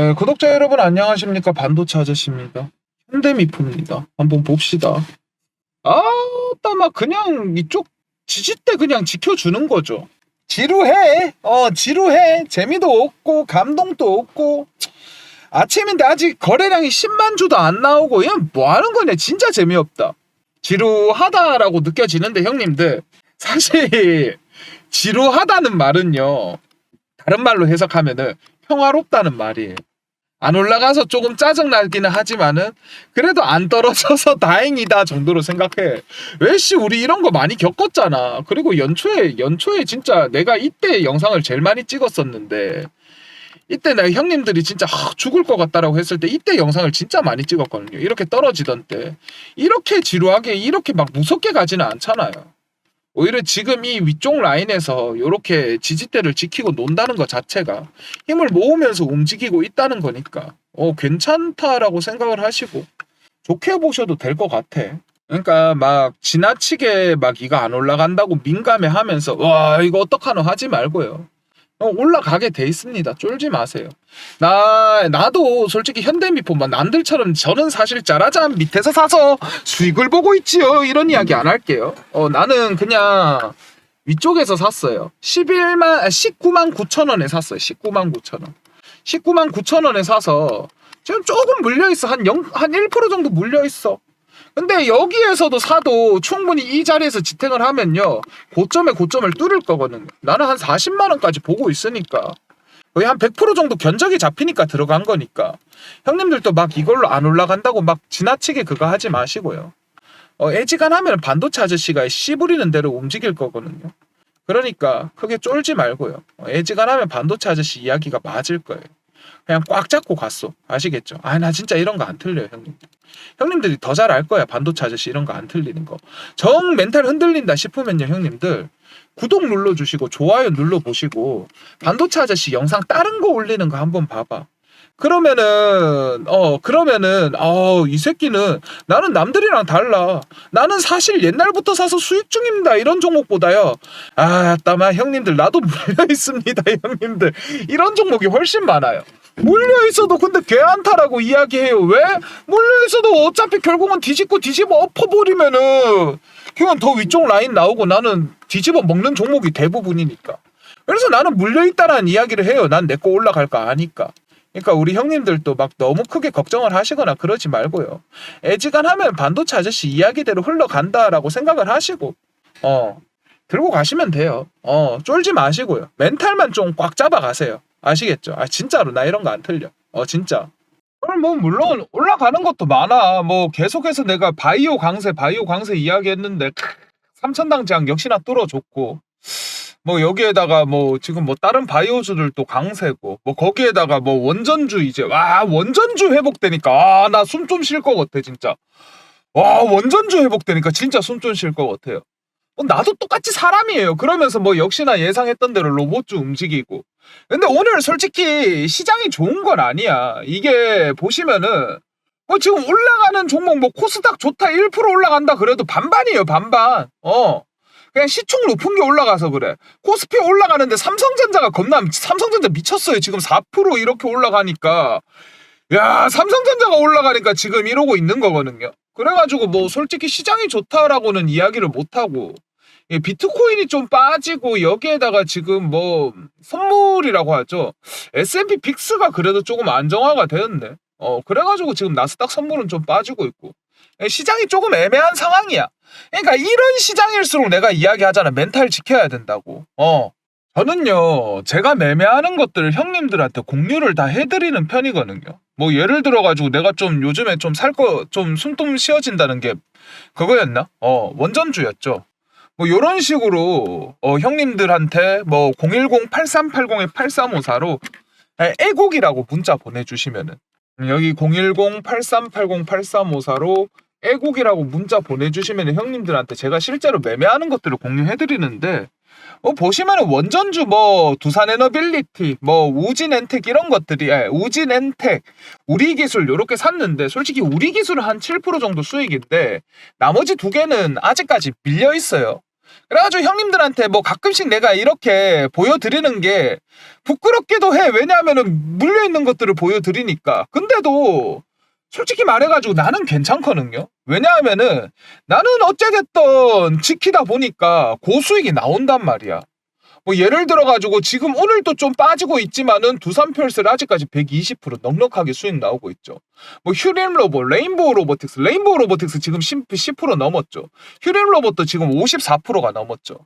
예, 구독자 여러분 안녕하십니까 반도체 아저씨입니다. 현대미포입니다. 한번 봅시다. 아따 막 그냥 이쪽 지지대 그냥 지켜주는 거죠. 지루해. 어 지루해. 재미도 없고 감동도 없고 아침인데 아직 거래량이 10만 주도 안 나오고 그냥 뭐 하는 거냐 진짜 재미없다. 지루하다라고 느껴지는데 형님들 사실 지루하다는 말은요 다른 말로 해석하면은 평화롭다는 말이에요. 안 올라가서 조금 짜증 나기는 하지만은 그래도 안 떨어져서 다행이다 정도로 생각해. 왜씨 우리 이런 거 많이 겪었잖아. 그리고 연초에 연초에 진짜 내가 이때 영상을 제일 많이 찍었었는데 이때 내가 형님들이 진짜 하, 죽을 것 같다라고 했을 때 이때 영상을 진짜 많이 찍었거든요. 이렇게 떨어지던 때 이렇게 지루하게 이렇게 막 무섭게 가지는 않잖아요. 오히려 지금 이 위쪽 라인에서 이렇게 지지대를 지키고 논다는 것 자체가 힘을 모으면서 움직이고 있다는 거니까 어 괜찮다라고 생각을 하시고 좋게 보셔도 될 것 같아. 그러니까 막 지나치게 막 이거 안 올라간다고 민감해 하면서 와 이거 어떡하노 하지 말고요. 어, 올라가게 돼 있습니다. 쫄지 마세요. 나 나도 솔직히 현대미포만 남들처럼 저는 사실 짜라잔 밑에서 사서 수익을 보고 있지요. 이런 이야기 안 할게요. 어 나는 그냥 위쪽에서 샀어요. 11만 19만 9천 원에 샀어요. 19만 9천 원. 19만 9천 원에 사서 지금 조금 물려 있어. 한 0, 한 1% 정도 물려 있어. 근데 여기에서도 사도 충분히 이 자리에서 지탱을 하면요. 고점에 고점을 뚫을 거거든요. 나는 한 40만 원까지 보고 있으니까. 거의 한 100% 정도 견적이 잡히니까 들어간 거니까. 형님들도 막 이걸로 안 올라간다고 막 지나치게 그거 하지 마시고요. 어, 애지간하면 반도체 아저씨가 씨 부리는 대로 움직일 거거든요. 그러니까 크게 쫄지 말고요. 어, 애지간하면 반도체 아저씨 이야기가 맞을 거예요. 그냥 꽉 잡고 갔어. 아시겠죠? 아, 나 진짜 이런 거 안 틀려요, 형님들. 형님들이 더 잘 알 거야. 반도체 아저씨 이런 거 안 틀리는 거. 정 멘탈 흔들린다 싶으면요, 형님들. 구독 눌러주시고 좋아요 눌러보시고 반도체 아저씨 영상 다른 거 올리는 거 한번 봐봐. 그러면은 어 그러면은 어이 새끼는 나는 남들이랑 달라. 나는 사실 옛날부터 사서 수익 중입니다. 이런 종목보다요. 아, 따마 형님들 나도 물려 있습니다, 형님들. 이런 종목이 훨씬 많아요. 물려 있어도 근데 괜찮다라고 이야기해요. 왜? 물려 있어도 어차피 결국은 뒤집고 뒤집어 엎어버리면은 그냥 더 위쪽 라인 나오고 나는 뒤집어 먹는 종목이 대부분이니까. 그래서 나는 물려 있다라는 이야기를 해요. 난 내 거 올라갈 거 아니까. 그러니까 우리 형님들도 막 너무 크게 걱정을 하시거나 그러지 말고요. 애지간하면 반도체 아저씨 이야기대로 흘러간다라고 생각을 하시고 어 들고 가시면 돼요. 어 쫄지 마시고요. 멘탈만 좀 꽉 잡아 가세요. 아시겠죠? 아 진짜로 나 이런 거 안 틀려. 어 진짜. 그럼 뭐 물론 올라가는 것도 많아. 뭐 계속해서 내가 바이오 강세, 바이오 강세 이야기했는데 삼천당 제약 역시나 뚫어줬고 뭐 여기에다가 뭐 지금 뭐 다른 바이오주들도 강세고 뭐 거기에다가 뭐 원전주 이제 와 원전주 회복되니까 아 나 숨 좀 쉴 것 같아 진짜 와 원전주 회복되니까 진짜 숨 좀 쉴 것 같아요. 어, 나도 똑같이 사람이에요. 그러면서 뭐 역시나 예상했던 대로 로봇주 움직이고. 근데 오늘 솔직히 시장이 좋은 건 아니야. 이게 보시면은 뭐 지금 올라가는 종목 뭐 코스닥 좋다 1% 올라간다 그래도 반반이에요 반반. 어. 그냥 시총 높은 게 올라가서 그래. 코스피 올라가는데 삼성전자가 겁나 삼성전자 미쳤어요. 지금 4% 이렇게 올라가니까 야 삼성전자가 올라가니까 지금 이러고 있는 거거든요. 그래가지고 뭐 솔직히 시장이 좋다라고는 이야기를 못 하고 예, 비트코인이 좀 빠지고 여기에다가 지금 뭐 선물이라고 하죠. S&P 빅스가 그래도 조금 안정화가 되었네. 어 그래가지고 지금 나스닥 선물은 좀 빠지고 있고 예, 시장이 조금 애매한 상황이야. 그러니까 이런 시장일수록 내가 이야기하잖아. 멘탈 지켜야 된다고. 어. 저는요, 제가 매매하는 것들을 형님들한테 공유를 다 해드리는 편이거든요. 뭐, 예를 들어가지고 내가 좀 요즘에 좀 살 거, 좀 숨통 쉬어진다는 게 그거였나? 어, 원전주였죠. 뭐, 요런 식으로, 어, 형님들한테 뭐, 010-8380-8354로 애곡이라고 문자 보내주시면은, 여기 010-8380-8354로 애국이라고 문자 보내주시면 형님들한테 제가 실제로 매매하는 것들을 공유해드리는데 어, 보시면은 원전주 뭐 두산 에너빌리티 뭐 우진 엔텍 이런 것들이 예, 우진 엔텍 우리 기술 요렇게 샀는데 솔직히 우리 기술은 한 7% 정도 수익인데 나머지 두 개는 아직까지 밀려 있어요. 그래가지고 형님들한테 뭐 가끔씩 내가 이렇게 보여드리는 게 부끄럽기도 해. 왜냐하면은 물려있는 것들을 보여드리니까. 근데도 솔직히 말해가지고 나는 괜찮거든요. 왜냐하면은 나는 어찌됐든 지키다 보니까 고수익이 나온단 말이야. 뭐 예를 들어가지고 지금 오늘도 좀 빠지고 있지만은 두산 펄스를 아직까지 120% 넉넉하게 수익 나오고 있죠. 뭐 휴림 로봇, 레인보우 로보틱스, 레인보우 로보틱스 지금 10, 10% 넘었죠. 휴림 로봇도 지금 54%가 넘었죠.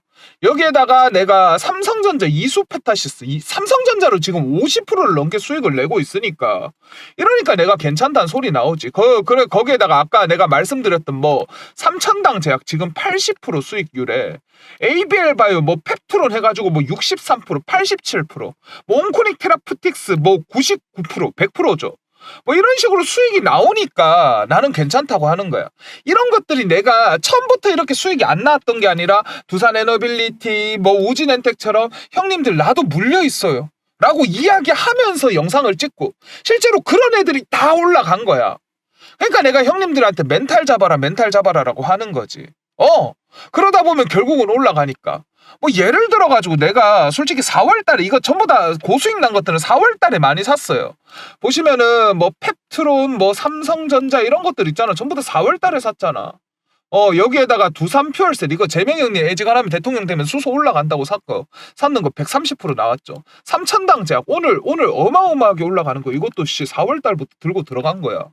여기에다가 내가 삼성전자 이수 페타시스, 이 삼성전자로 지금 50%를 넘게 수익을 내고 있으니까 이러니까 내가 괜찮다는 소리 나오지. 거, 그래 거기에다가 아까 내가 말씀드렸던 뭐 삼천당 제약 지금 80% 수익률에 ABL 바이오 뭐 펩트론 해가지고 뭐 63%, 87%, 뭐 온코닉 테라프틱스 뭐 99%, 100%죠. 뭐 이런 식으로 수익이 나오니까 나는 괜찮다고 하는 거야. 이런 것들이 내가 처음부터 이렇게 수익이 안 나왔던 게 아니라 두산 에너빌리티, 뭐 우진엔텍처럼 형님들 나도 물려 있어요. 라고 이야기하면서 영상을 찍고 실제로 그런 애들이 다 올라간 거야. 그러니까 내가 형님들한테 멘탈 잡아라, 멘탈 잡아라라고 하는 거지. 어. 그러다 보면 결국은 올라가니까. 뭐 예를 들어 가지고 내가 솔직히 4월 달에 이거 전부 다 고수익 난 것들은 4월 달에 많이 샀어요. 보시면은 뭐 펩트론, 뭐 삼성전자 이런 것들 있잖아. 전부 다 4월 달에 샀잖아. 어 여기에다가 두산 퓨얼셀 이거 재명이 형님 애지간하면 대통령 되면 수소 올라간다고 샀고 샀는 거 130% 나왔죠. 삼천당 제약 오늘 오늘 어마어마하게 올라가는 거 이것도 씨 4월 달부터 들고 들어간 거야.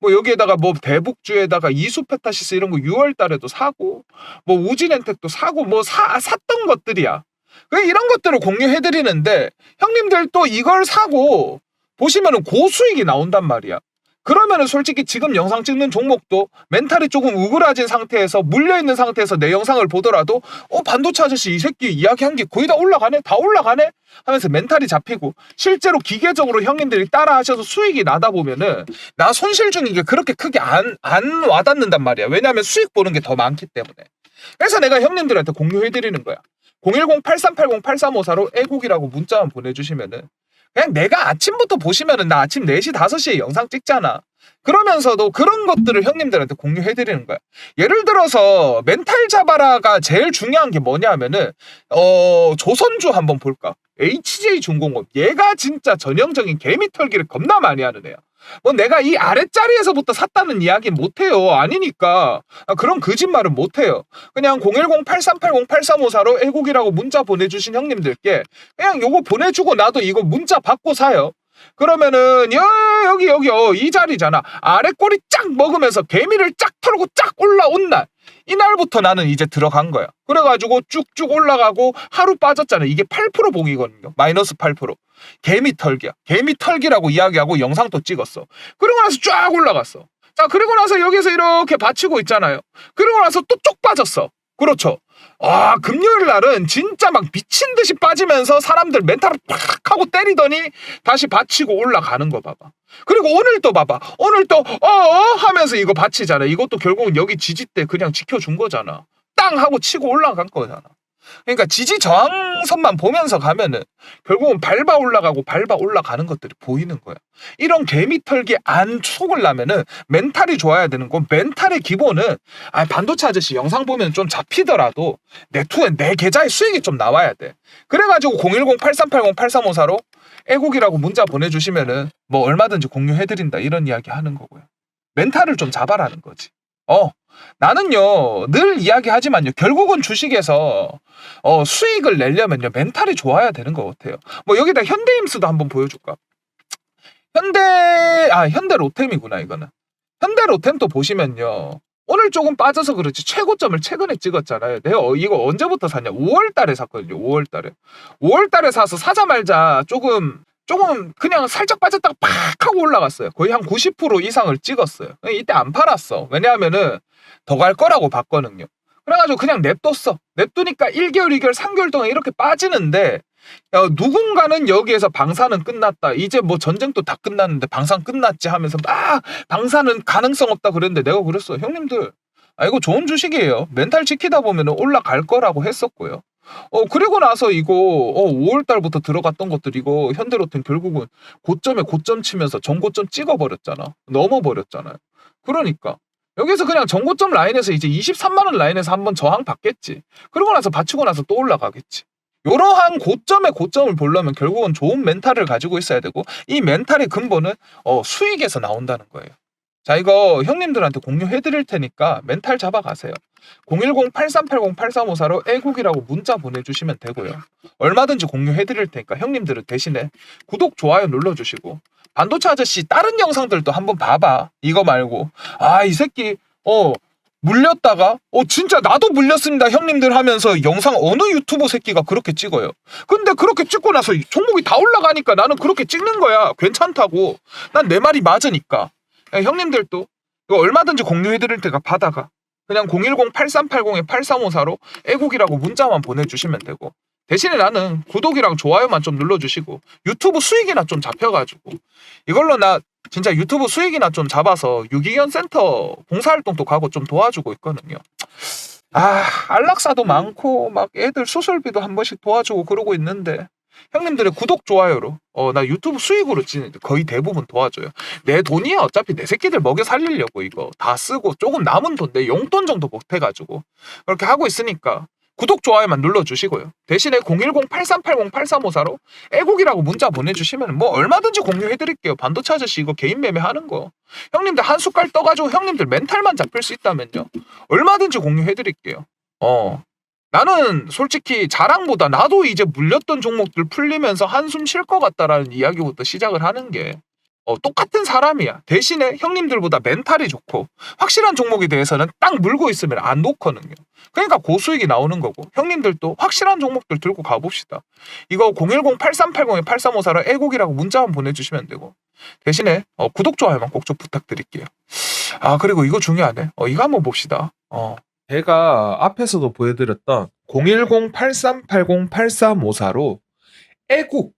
뭐 여기에다가 뭐 대북주에다가 이수페타시스 이런 거 6월 달에도 사고 뭐 우진엔텍도 사고 뭐 사, 샀던 것들이야. 왜 이런 것들을 공유해 드리는데 형님들 또 이걸 사고 보시면은 고수익이 나온단 말이야. 그러면은 솔직히 지금 영상 찍는 종목도 멘탈이 조금 우그라진 상태에서 물려있는 상태에서 내 영상을 보더라도 어 반도체 아저씨 이 새끼 이야기한 게 거의 다 올라가네? 다 올라가네? 하면서 멘탈이 잡히고 실제로 기계적으로 형님들이 따라 하셔서 수익이 나다 보면은 나 손실 중인 게 그렇게 크게 안, 안 와닿는단 말이야. 왜냐하면 수익 보는 게 더 많기 때문에. 그래서 내가 형님들한테 공유해 드리는 거야. 010-8380-8354로 애국이라고 문자만 보내주시면은 그냥 내가 아침부터 보시면은 나 아침 4시, 5시에 영상 찍잖아. 그러면서도 그런 것들을 형님들한테 공유해드리는 거야. 예를 들어서 멘탈 잡아라가 제일 중요한 게 뭐냐면은 어 조선주 한번 볼까? HJ 중공업 얘가 진짜 전형적인 개미 털기를 겁나 많이 하는 애야. 뭐 내가 이 아랫자리에서부터 샀다는 이야기는 못해요. 아니니까 아, 그런 거짓말은 못해요. 그냥 010-8380-8354로 애국이라고 문자 보내주신 형님들께 그냥 요거 보내주고 나도 이거 문자 받고 사요. 그러면은 여, 여기 여기 어, 이 자리잖아. 아래 꼬리 쫙 먹으면서 개미를 쫙 털고 쫙 올라온 날. 이날부터 나는 이제 들어간 거야. 그래가지고 쭉쭉 올라가고 하루 빠졌잖아. 이게 8% 봉이거든요. 마이너스 8%. 개미 털기야. 개미 털기라고 이야기하고 영상도 찍었어. 그리고 나서 쫙 올라갔어. 자, 그리고 나서 여기서 이렇게 받치고 있잖아요. 그리고 나서 또 쪽 빠졌어. 그렇죠. 아, 금요일 날은 진짜 막 미친 듯이 빠지면서 사람들 멘탈을 팍 하고 때리더니 다시 받치고 올라가는 거 봐봐. 그리고 오늘 또 봐봐. 오늘 또, 어, 어 하면서 이거 받치잖아. 이것도 결국은 여기 지지대 그냥 지켜준 거잖아. 땅 하고 치고 올라간 거잖아. 그러니까 지지 저항선만 보면서 가면은 결국은 밟아 올라가고 밟아 올라가는 것들이 보이는 거야. 이런 개미 털기 안 속을 나면은 멘탈이 좋아야 되는 건 멘탈의 기본은 아 반도체 아저씨 영상 보면 좀 잡히더라도 내 투에 내 계좌에 수익이 좀 나와야 돼. 그래가지고 010-8380-8354로 애국이라고 문자 보내주시면은 뭐 얼마든지 공유해드린다 이런 이야기 하는 거고요. 멘탈을 좀 잡아라는 거지. 어, 나는요, 늘 이야기하지만요, 결국은 주식에서, 어, 수익을 내려면요, 멘탈이 좋아야 되는 것 같아요. 뭐, 여기다 현대임스도 한번 보여줄까? 현대, 아, 현대 로템이구나, 이거는. 현대 로템도 보시면요, 오늘 조금 빠져서 그렇지, 최고점을 최근에 찍었잖아요. 내가 어, 이거 언제부터 샀냐? 5월 달에 샀거든요, 5월 달에. 5월 달에 사서 사자 말자 조금, 조금 그냥 살짝 빠졌다가 팍 하고 올라갔어요. 거의 한 90% 이상을 찍었어요. 이때 안 팔았어. 왜냐하면은 더 갈 거라고 봤거든요. 그래가지고 그냥 냅뒀어. 냅두니까 1개월, 2개월, 3개월 동안 이렇게 빠지는데 어, 누군가는 여기에서 방사는 끝났다. 이제 뭐 전쟁도 다 끝났는데 방산 끝났지 하면서 막 방사는 가능성 없다 그랬는데 내가 그랬어. 형님들 아 이거 좋은 주식이에요. 멘탈 지키다 보면 올라갈 거라고 했었고요. 어 그리고 나서 이거 어 5월 달부터 들어갔던 것들 이거 현대로템 결국은 고점에 고점 치면서 전고점 찍어 버렸잖아. 넘어 버렸잖아요. 그러니까 여기서 그냥 정고점 라인에서 이제 23만 원 라인에서 한번 저항 받겠지. 그러고 나서 받치고 나서 또 올라가겠지. 이러한 고점의 고점을 보려면 결국은 좋은 멘탈을 가지고 있어야 되고 이 멘탈의 근본은 어, 수익에서 나온다는 거예요. 자 이거 형님들한테 공유해 드릴 테니까 멘탈 잡아가세요. 010-8380-8354로 애국이라고 문자 보내주시면 되고요. 얼마든지 공유해 드릴 테니까 형님들은 대신에 구독, 좋아요 눌러주시고 반도체 아저씨 다른 영상들도 한번 봐봐. 이거 말고 아 이 새끼 어 물렸다가 어 진짜 나도 물렸습니다 형님들 하면서 영상 어느 유튜버 새끼가 그렇게 찍어요. 근데 그렇게 찍고 나서 이 종목이 다 올라가니까 나는 그렇게 찍는 거야. 괜찮다고. 난 내 말이 맞으니까. 야, 형님들도 이거 얼마든지 공유해 드릴 테니까 받아가. 그냥 010-8380-8354로 애국이라고 문자만 보내주시면 되고 대신에 나는 구독이랑 좋아요만 좀 눌러주시고 유튜브 수익이나 좀 잡혀가지고 이걸로 나 진짜 유튜브 수익이나 좀 잡아서 유기견 센터 봉사활동도 가고 좀 도와주고 있거든요. 아 안락사도 많고 막 애들 수술비도 한 번씩 도와주고 그러고 있는데 형님들의 구독 좋아요로 어 나 유튜브 수익으로 찌- 거의 대부분 도와줘요. 내 돈이야 어차피 내 새끼들 먹여 살리려고 이거 다 쓰고 조금 남은 돈 내 용돈 정도 못해가지고 그렇게 하고 있으니까 구독 좋아요만 눌러주시고요. 대신에 010-8380-8354로 애국이라고 문자 보내주시면 뭐 얼마든지 공유해드릴게요. 반도체 아저씨 이거 개인 매매 하는 거. 형님들 한 숟갈 떠가지고 형님들 멘탈만 잡힐 수 있다면요. 얼마든지 공유해드릴게요. 어. 나는 솔직히 자랑보다 나도 이제 물렸던 종목들 풀리면서 한숨 쉴 것 같다라는 이야기부터 시작을 하는 게 어, 똑같은 사람이야. 대신에 형님들보다 멘탈이 좋고 확실한 종목에 대해서는 딱 물고 있으면 안 놓거든요. 그러니까 고수익이 나오는 거고 형님들도 확실한 종목들 들고 가봅시다. 이거 010-8380-8354로 애국이라고 문자만 보내주시면 되고 대신에 어, 구독 좋아요만 꼭 좀 부탁드릴게요. 아 그리고 이거 중요하네. 어, 이거 한번 봅시다. 어. 제가 앞에서도 보여드렸던 010-8380-8354로 애국,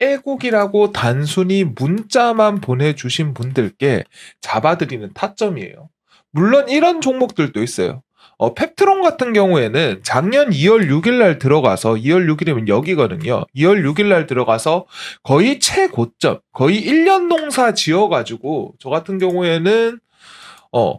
애국이라고 단순히 문자만 보내주신 분들께 잡아드리는 타점이에요. 물론 이런 종목들도 있어요. 어, 펩트론 같은 경우에는 작년 2월 6일 날 들어가서 2월 6일이면 여기거든요. 2월 6일 날 들어가서 거의 최고점, 거의 1년 농사 지어가지고 저 같은 경우에는 어,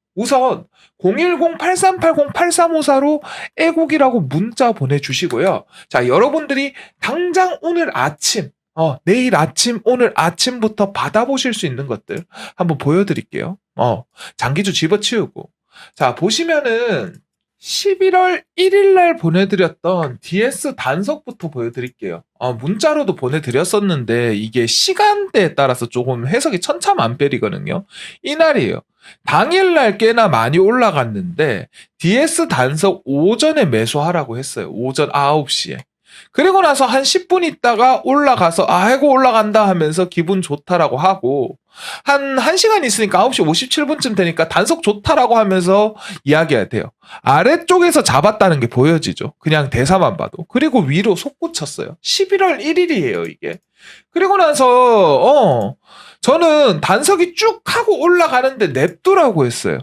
우선 010-8380-8354로 애국이라고 문자 보내주시고요. 자, 여러분들이 당장 오늘 아침, 어, 내일 아침, 오늘 아침부터 받아보실 수 있는 것들 한번 보여드릴게요. 어, 장기주 집어치우고. 자, 보시면은 11월 1일 날 보내드렸던 DS 단석부터 보여드릴게요. 어, 문자로도 보내드렸었는데 이게 시간대에 따라서 조금 해석이 천차만별이거든요. 이날이에요. 당일날 꽤나 많이 올라갔는데 DS 단석 오전에 매수하라고 했어요. 오전 9시에. 그리고 나서 한 10분 있다가 올라가서 아이고 올라간다 하면서 기분 좋다라고 하고 한 1시간 있으니까 9시 57분쯤 되니까 단속 좋다라고 하면서 이야기해야 돼요. 아래쪽에서 잡았다는 게 보여지죠. 그냥 대사만 봐도. 그리고 위로 솟구쳤어요. 11월 1일이에요, 이게. 그리고 나서 어 저는 단석이 쭉 하고 올라가는데 냅두라고 했어요.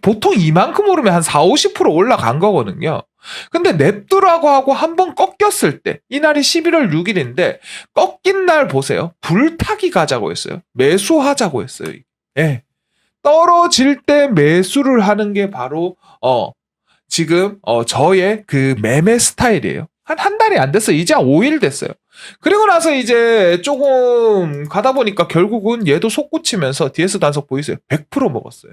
보통 이만큼 오르면 한 4, 50% 올라간 거거든요. 근데 냅두라고 하고 한 번 꺾였을 때, 이날이 11월 6일인데, 꺾인 날 보세요. 불타기 가자고 했어요. 매수하자고 했어요. 예. 떨어질 때 매수를 하는 게 바로, 어, 지금, 어, 저의 그 매매 스타일이에요. 한, 한 달이 안 됐어요. 이제 한 5일 됐어요. 그리고 나서 이제 조금 가다 보니까 결국은 얘도 솟구치면서 DS 단속 보이세요? 100% 먹었어요.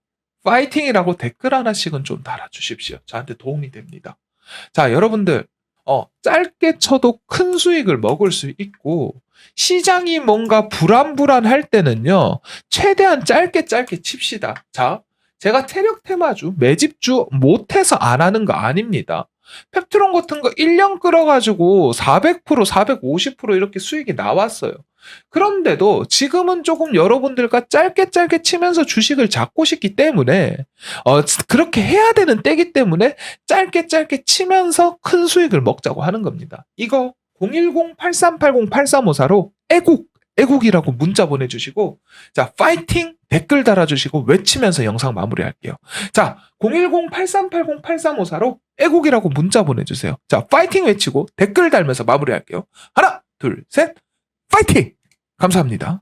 파이팅이라고 댓글 하나씩은 좀 달아주십시오. 저한테 도움이 됩니다. 자, 여러분들, 어, 짧게 쳐도 큰 수익을 먹을 수 있고, 시장이 뭔가 불안불안할 때는요, 최대한 짧게 짧게 칩시다. 자, 제가 체력 테마주, 매집주 못해서 안 하는 거 아닙니다. 펩트론 같은 거 1년 끌어가지고 400%, 450% 이렇게 수익이 나왔어요. 그런데도 지금은 조금 여러분들과 짧게 짧게 치면서 주식을 잡고 싶기 때문에, 어, 그렇게 해야 되는 때기 때문에 짧게 짧게 치면서 큰 수익을 먹자고 하는 겁니다. 이거 010-8380-8354로 애국, 애국이라고 문자 보내주시고, 자, 파이팅! 댓글 달아주시고 외치면서 영상 마무리할게요. 자, 010-8380-8354로 애국이라고 문자 보내주세요. 자, 파이팅 외치고 댓글 달면서 마무리할게요. 하나, 둘, 셋, 파이팅! 감사합니다.